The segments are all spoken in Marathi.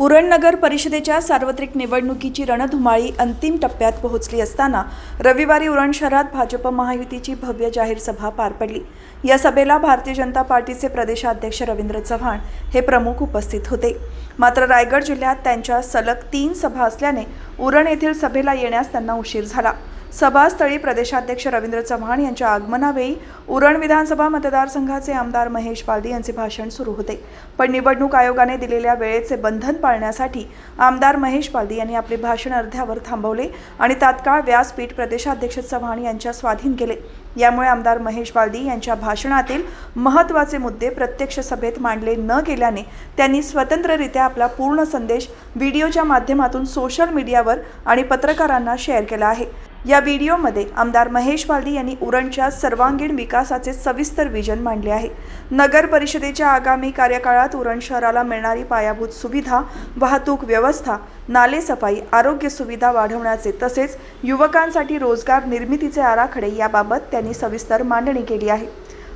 उरण नगर परिषदेच्या सार्वत्रिक निवडणुकीची रणधुमाळी अंतिम टप्प्यात पोहोचली असताना रविवारी उरण शहरात भाजप महायुतीची भव्य जाहीर सभा पार पडली. या सभेला भारतीय जनता पार्टीचे प्रदेशाध्यक्ष रवींद्र चव्हाण हे प्रमुख उपस्थित होते. मात्र रायगड जिल्ह्यात त्यांच्या सलग तीन सभा असल्याने उरण येथील सभेला येण्यास त्यांना उशीर झाला. सभास्थळी प्रदेशाध्यक्ष रवींद्र चव्हाण यांच्या आगमनावेळी उरण विधानसभा मतदारसंघाचे आमदार महेश पालदी यांचे भाषण सुरू होते. पण निवडणूक आयोगाने दिलेल्या वेळेचे बंधन पाळण्यासाठी आमदार महेश पालदी यांनी आपले भाषण अर्ध्यावर थांबवले आणि तात्काळ व्यासपीठ प्रदेशाध्यक्ष चव्हाण यांच्या स्वाधीन केले. यामुळे आमदार महेश बालदी यांच्या भाषणातील महत्त्वाचे मुद्दे प्रत्यक्ष सभेत मांडले न गेल्याने त्यांनी स्वतंत्ररित्या आपला पूर्ण संदेश व्हिडिओच्या माध्यमातून सोशल मीडियावर आणि पत्रकारांना शेअर केला आहे. या व्हिडिओमध्ये आमदार महेश बालदी यांनी उरणच्या सर्वांगीण विकासाचे सविस्तर विजन मांडले आहे. नगर परिषदेच्या आगामी कार्यकाळात उरण शहराला मिळणारी पायाभूत सुविधा वाहतूक व्यवस्था नालेसफाई आरोग्य सुविधा वाढवण्याचे तसेच युवकांसाठी रोजगार निर्मितीचे आराखडे याबाबत त्यांनी सविस्तर मांडणी केली आहे.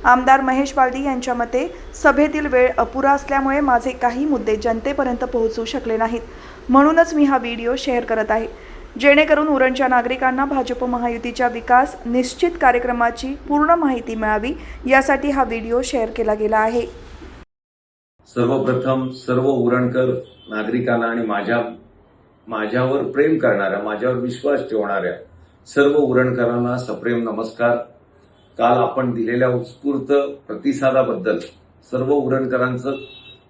आमदार महेश बालदी यांच्या मते सभेतील वेळ अपुरा असल्यामुळे माझे काही मुद्दे जनतेपर्यंत पोहोचू शकले नाहीत. म्हणूनच मी हा व्हिडिओ शेअर करत आहे. जेणेकरून उरणच्या नागरिकांना भाजप महायुतीच्या विकास निश्चित कार्यक्रमाची पूर्ण माहिती मिळावी यासाठी हा व्हिडिओ शेअर केला गेला आहे. सर्वप्रथम सर्व उरणकर नागरिकांना आणि माझ्या माझ्यावर प्रेम करणाऱ्या माझ्यावर विश्वास ठेवणाऱ्या सर्व उरणकरांना सप्रेम नमस्कार. काल आपण दिलेल्या उत्स्फूर्त प्रतिसादाबद्दल सर्व उरणकरांचं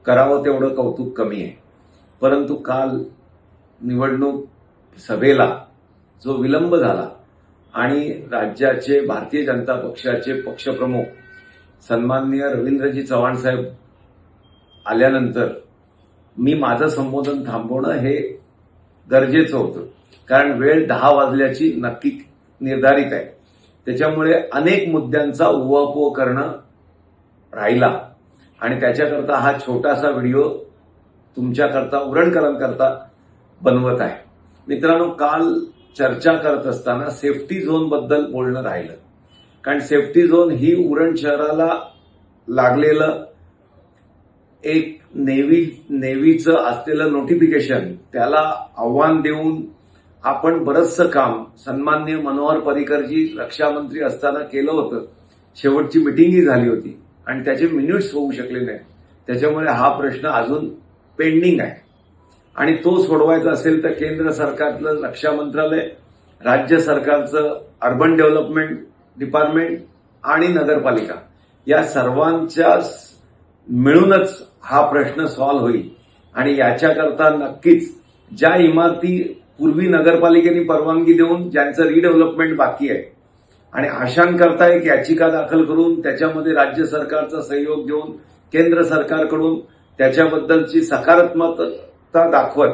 करावं तेवढं कौतुक कमी आहे. परंतु काल निवडणूक सभेला जो विलंब झाला आणि राज्याचे भारतीय जनता पक्षाचे पक्षप्रमुख सन्माननीय रवींद्रजी चव्हाण साहेब आल्यानंतर मी माझं संबोधन थांबवणं हे गरजेचं होतं. कारण वेळ दहा वाजल्याची नक्की निर्धारित आहे. त्याच्यामुळे अनेक मुद्द्यांचा उहापोह करणं राहिला. आणि त्याच्याकरता हा छोटासा व्हिडिओ तुमच्याकरता उरणकरांकरता बनवत आहे. मित्रांनो काल चर्चा करत असताना सेफ्टी झोनबद्दल बोलणं राहिलं. कारण सेफ्टी झोन ही उरण शहराला लागलेलं एक नेव्ही नेव्हीचं असलेलं नोटिफिकेशन त्याला आव्हान देऊन आपण बरंचसं काम सन्मान्य मनोहर पर्रिकरजी रक्षामंत्री असताना केलं होतं. शेवटची मिटिंगही झाली होती. आणि त्याचे मिनिट्स होऊ शकले नाही त्याच्यामुळे हा प्रश्न अजून पेंडिंग आहे. आणि तो सोडवायचा असेल तर केंद्र सरकारचं रक्षा मंत्रालय राज्य सरकारचं अर्बन डेव्हलपमेंट डिपार्टमेंट आणि नगरपालिका या सर्वांच्या मिळूनच हा प्रश्न सॉल्व्ह होईल. आणि याच्याकरता नक्कीच ज्या इमारती पूर्वी नगरपालिकेने परवानगी देऊन ज्यांचं रिडेव्हलपमेंट बाकी आहे आणि आशांकरता एक याचिका दाखल करून त्याच्यामध्ये राज्य सरकारचा सहयोग घेऊन केंद्र सरकारकडून त्याच्याबद्दलची सकारात्मक सकारात्मकता दाखवत.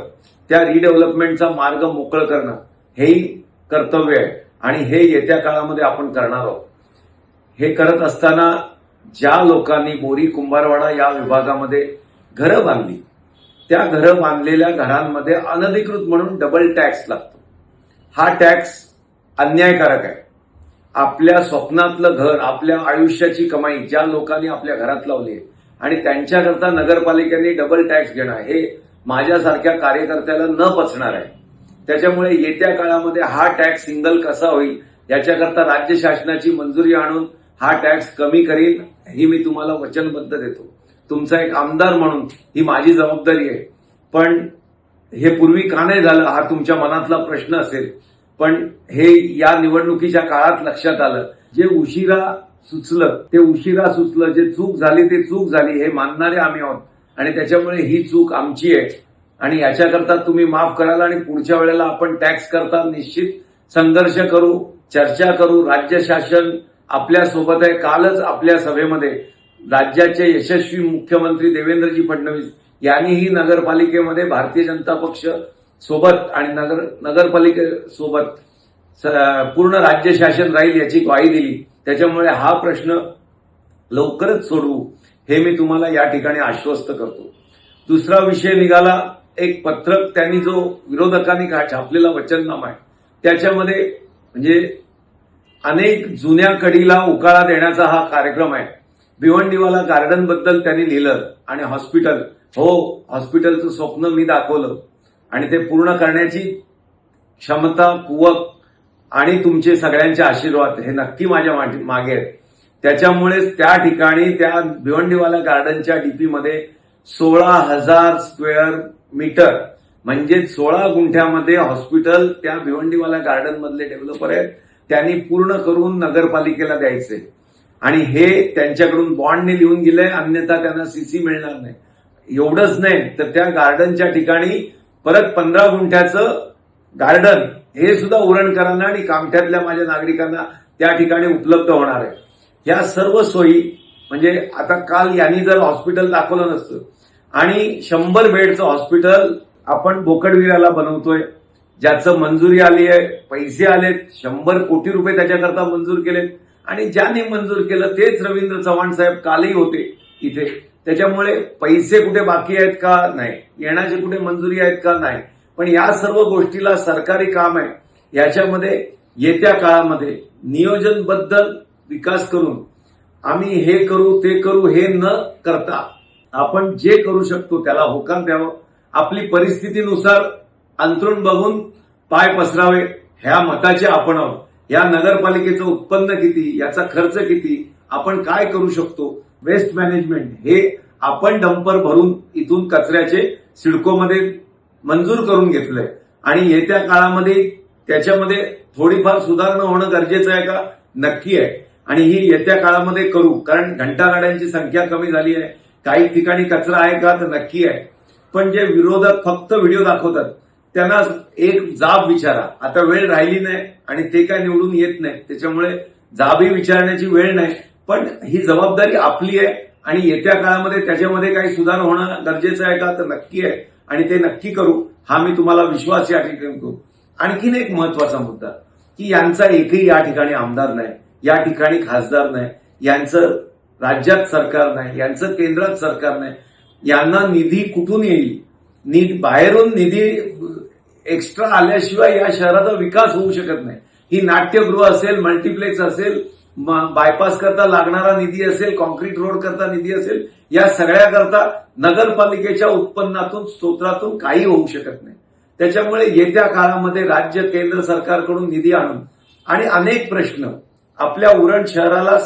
त्या रिडेव्हलपमेंटचा मार्ग मोकळं करणं हेही कर्तव्य आहे. आणि हे येत्या काळामध्ये आपण करणार आहोत. हे करत असताना ज्या लोकांनी बोरी कुंभारवाडा या विभागामध्ये घरं बांधली त्या घरं बांधलेल्या घरांमध्ये अनधिकृत म्हणून डबल टॅक्स लागतो. हा टॅक्स अन्यायकारक आहे. आपल्या स्वप्नातलं घर आपल्या आयुष्याची कमाई ज्या लोकांनी आपल्या घरात लावली आहे आणि त्यांच्याकरता नगरपालिकेने डबल टॅक्स घेणं हे माझ्यासारख्या कार्यकर्त्याला न पचणार आहे. त्याच्यामुळे येत्या काळामध्ये हा टॅक्स सिंगल कसा होईल याच्याकरता राज्य शासनाची मंजुरी आणून हा टॅक्स कमी करीन ही मी तुम्हाला वचनबद्ध देतो. तुमचा एक आमदार म्हणून ही माझी जबाबदारी आहे. पण हे पूर्वी का नाही झालं हा तुमच्या मनातला प्रश्न असेल. पण हे या निवडणुकीच्या काळात लक्षात आलं. जे उशिरा सुचलं ते उशिरा सुचलं जे चूक झाली ते चूक झाली हे मानणारे आम्ही आहोत. आणि त्याच्यामुळे ही चूक आमची आहे. आणि याच्याकरता तुम्ही माफ कराल आणि पुढच्या वेळेला आपण टॅक्स करता निश्चित संघर्ष करू चर्चा करू. राज्य शासन आपल्यासोबत आहे. कालच आपल्या सभेमध्ये राज्याचे यशस्वी मुख्यमंत्री देवेंद्रजी फडणवीस यांनीही नगरपालिकेमध्ये भारतीय जनता पक्ष सोबत आणि नगर नगरपालिकेसोबत स- पूर्ण राज्य शासन राहील याची ग्वाही दिली. त्याच्यामुळे हा प्रश्न लवकरच सोडवू. हे मी तुम्हाला या ठिकाणी आश्वस्त करतो. दुसरा विषय निघाला एक पत्रक त्यांनी जो विरोधकांनी का छापलेला वचननामा आहे त्याच्यामध्ये म्हणजे अनेक जुन्या कडीला उकाळा देण्याचा हा कार्यक्रम आहे. भिवंडीवाला गार्डनबद्दल त्यांनी लिहिलं आणि हॉस्पिटल हो हॉस्पिटलचं स्वप्न मी दाखवलं. आणि ते पूर्ण करण्याची क्षमता कुवक आणि तुमचे सगळ्यांचे आशीर्वाद हे नक्की माझ्या मागे आहेत. त्याच्यामुळेच त्या ठिकाणी त्या भिवंडीवाला गार्डनच्या डीपी मध्ये सोळा हजार स्क्वेअर मीटर म्हणजे सोळा गुंठ्यामध्ये हॉस्पिटल त्या भिवंडीवाला गार्डन मधले डेव्हलपर आहेत. त्यांनी पूर्ण करून नगरपालिकेला द्यायचे. आणि हे त्यांच्याकडून बॉन्डने लिहून गेलंय अन्यथा त्यांना सीसी मिळणार नाही. एवढंच नाही तर त्या गार्डनच्या ठिकाणी परत पंधरा गुंठ्याचं गार्डन हे सुद्धा उरणकरांना आणि कामठ्यातल्या माझ्या नागरिकांना त्या ठिकाणी उपलब्ध होणार आहे. या सर्व सोयी म्हणजे आता काल यांनी जर हॉस्पिटल दाखवलं नसतं आणि शंभर बेडचं हॉस्पिटल आपण बोकडविराला बनवतोय ज्याचं मंजुरी आली आहे पैसे आलेत शंभर कोटी रुपये त्याच्याकरता मंजूर केलेत आणि ज्यांनी मंजूर केलं तेच रवींद्र चव्हाण साहेब कालही होते इथे. त्याच्यामुळे पैसे कुठे बाकी आहेत का? नाही. येण्याचे कुठे मंजुरी आहेत का? नाही. पण या सर्व गोष्टीला सरकारी काम आहे. याच्यामध्ये येत्या काळामध्ये नियोजनबद्दल विकास करून आम्ही हे करू ते करू हे न करता आपण जे करू शकतो त्याला होकार द्यावं. आपली परिस्थितीनुसार अंतरून बघून पाय पसरावे ह्या मताचे आपण या नगरपालिकेचं उत्पन्न किती याचा खर्च किती आपण काय करू शकतो? वेस्ट मॅनेजमेंट हे आपण डंपर भरून इथून कचऱ्याचे सिडकोमध्ये मंजूर करून घेतलंय. आणि येत्या काळामध्ये त्याच्यामध्ये थोडीफार सुधारणा होणं गरजेचं आहे का? नक्की आहे. आणि ही येत्या काळामध्ये करू. कारण घंटागाड्यांची संख्या कमी झाली आहे. काही ठिकाणी कचरा आहे का तर नक्की आहे. पण जे विरोधक फक्त व्हिडिओ दाखवतात त्यांना एक जाब विचारा. आता वेळ राहिली नाही आणि ते काय निवडून येत नाही. त्याच्यामुळे जाबही विचारण्याची वेळ नाही. पण ही जबाबदारी आपली आहे आणि येत्या काळामध्ये त्याच्यामध्ये काही सुधार होणं गरजेचं आहे का तर नक्की आहे. आणि ते नक्की करू. हा मी तुम्हाला विश्वास या ठिकाणी करू. आणखीन एक महत्त्वाचा मुद्दा की यांचा एकही या ठिकाणी आमदार नाही. या ठिकाणी खासदार नाही यांचं राज्यात सरकार नाही यांचं केंद्रात सरकार नाही यांना निधी कुठून येईल? निधी बाहेरून निधी एक्स्ट्रा आल्याशिवाय या शहराचा विकास होऊ शकत नाही. ही नाट्यगृह असेल मल्टिप्लेक्स असेल बायपास करता लागणारा निधी असेल कॉन्क्रीट रोड करता निधी असेल या सगळ्या करता नगरपालिकेच्या उत्पन्नातून स्तोत्रातून काही होऊ शकत नाही. त्याच्यामुळे येत्या काळामध्ये राज्य केंद्र सरकारकडून निधी आणून आणि अनेक प्रश्न आपल्या उरण शहराला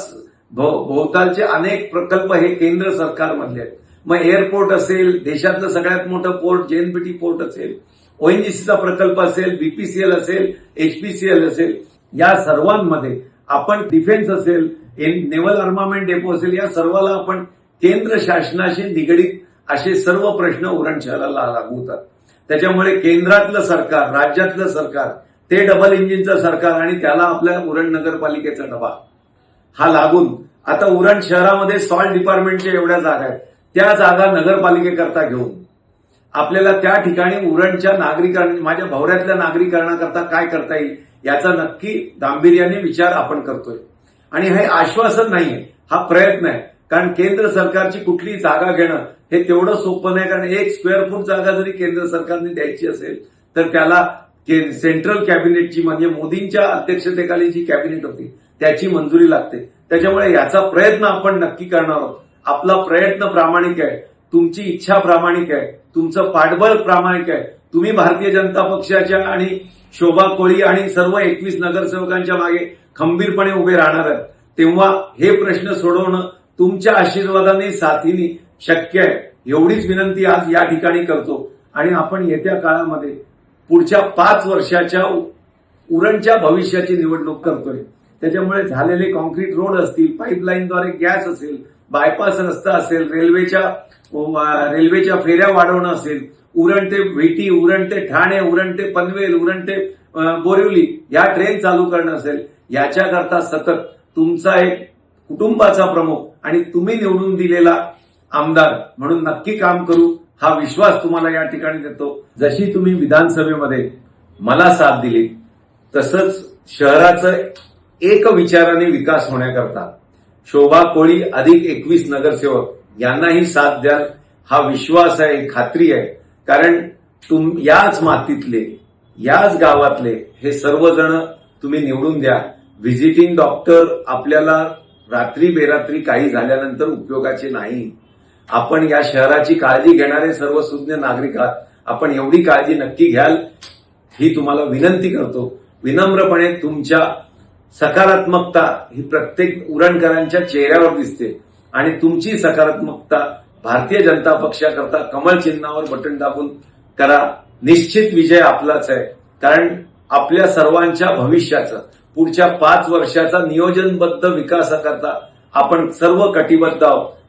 भोवतालचे अनेक प्रकल्प हे केंद्र सरकारमधले आहेत. मग एअरपोर्ट असेल देशातलं सगळ्यात मोठं पोर्ट जेएनपीटी पोर्ट असेल ओएनजीसीचा प्रकल्प असेल बीपीसीएल असेल एचपीसीएल असेल या सर्वांमध्ये आपण डिफेन्स असेल नेव्हल आर्मामेंट डेपो असेल या सर्वाला आपण केंद्र शासनाशी निगडीत असे सर्व प्रश्न उरण शहराला लागू होतात. त्याच्यामुळे केंद्रातलं सरकार राज्यातलं सरकार ते डबल इंजिनचं सरकार आणि त्याला आपल्या उरण नगरपालिकेचा डबा. हा लागून आता उरण शहरामध्ये सॉल्ट डिपार्टमेंटच्या एवढ्या जागा आहेत. त्या जागा नगरपालिकेकरता घेऊन आपल्याला त्या ठिकाणी उरणच्या नागरिकांनी माझ्या भवऱ्यातल्या नागरिकांकरता काय करता येईल याचा नक्की गांभीर्याने विचार आपण करतोय. आणि हे आश्वासन नाहीये हा प्रयत्न आहे. कारण केंद्र सरकारची कुठली जागा घेणं हे तेवढं सोपं नाही. कारण एक स्क्वेअर फूट जागा जरी केंद्र सरकारने द्यायची असेल तर त्याला सेंट्रल कॅबिनेटची म्हणजे मोदींच्या अध्यक्षतेखाली जी कॅबिनेट होती त्याची मंजुरी लागते. त्याच्यामुळे याचा प्रयत्न आपण नक्की करणार आहोत. आपला प्रयत्न प्रामाणिक आहे तुमची इच्छा प्रामाणिक आहे तुमचं पाठबळ प्रामाणिक आहे. तुम्ही भारतीय जनता पक्षाच्या आणि शोभा कोळी आणि सर्व एकवीस नगरसेवकांच्या मागे खंबीरपणे उभे राहणार आहेत. तेव्हा हे प्रश्न सोडवणं तुमच्या आशीर्वादाने साथीने शक्य आहे. एवढीच विनंती आज या ठिकाणी करतो. आणि आपण येत्या काळामध्ये पुढच्या पाच वर्षाच्या उरणच्या भविष्याची निवडणूक करतोय. त्याच्यामुळे झालेले कॉन्क्रीट रोड असतील पाईपलाईनद्वारे गॅस असेल बायपास रस्ता असेल रेल्वेच्या रेल्वेच्या फेऱ्या वाढवणं असेल उरण ते भेटी उरण ते ठाणे उरण ते पनवेल उरण ते बोरिवली या ट्रेन चालू करणं असेल याच्याकरता सतत तुमचा एक कुटुंबाचा प्रमुख आणि तुम्ही निवडून दिलेला आमदार म्हणून नक्की काम करू. हा विश्वास तुम्हाला या ठिकाणी देतो. जशी तुम्ही विधानसभेमध्ये मला साथ दिली तसंच शहराचं एक विचाराने विकास होण्याकरता शोभा कोळी अधिक एकवीस नगरसेवक यांनाही साथ द्याल हा विश्वास आहे खात्री आहे. कारण तुम याच मातीतले याच गावातले हे सर्वजण तुम्ही निवडून द्या. व्हिजिटिंग डॉक्टर आपल्याला रात्री बेरात्री काही झाल्यानंतर उपयोगाचे नाही. आपण या शहराची काळजी घेणारे सर्व सुज्ञ नागरिक आहात. आपण एवढी काळजी नक्की घ्याल ही तुम्हाला विनंती करतो. विनम्रपणे तुमच्या सकारात्मकता ही प्रत्येक उरणकरांच्या चेहऱ्यावर दिसते. आणि तुमची सकारात्मकता भारतीय जनता पक्षाकरता कमल चिन्हावर बटन दाबून करा. निश्चित विजय आपलाच आहे. कारण आपल्या सर्वांच्या भविष्याचं पुढच्या पाच वर्षाचा नियोजनबद्ध विकासाकरता आपण सर्व कटिबद्ध आहोत.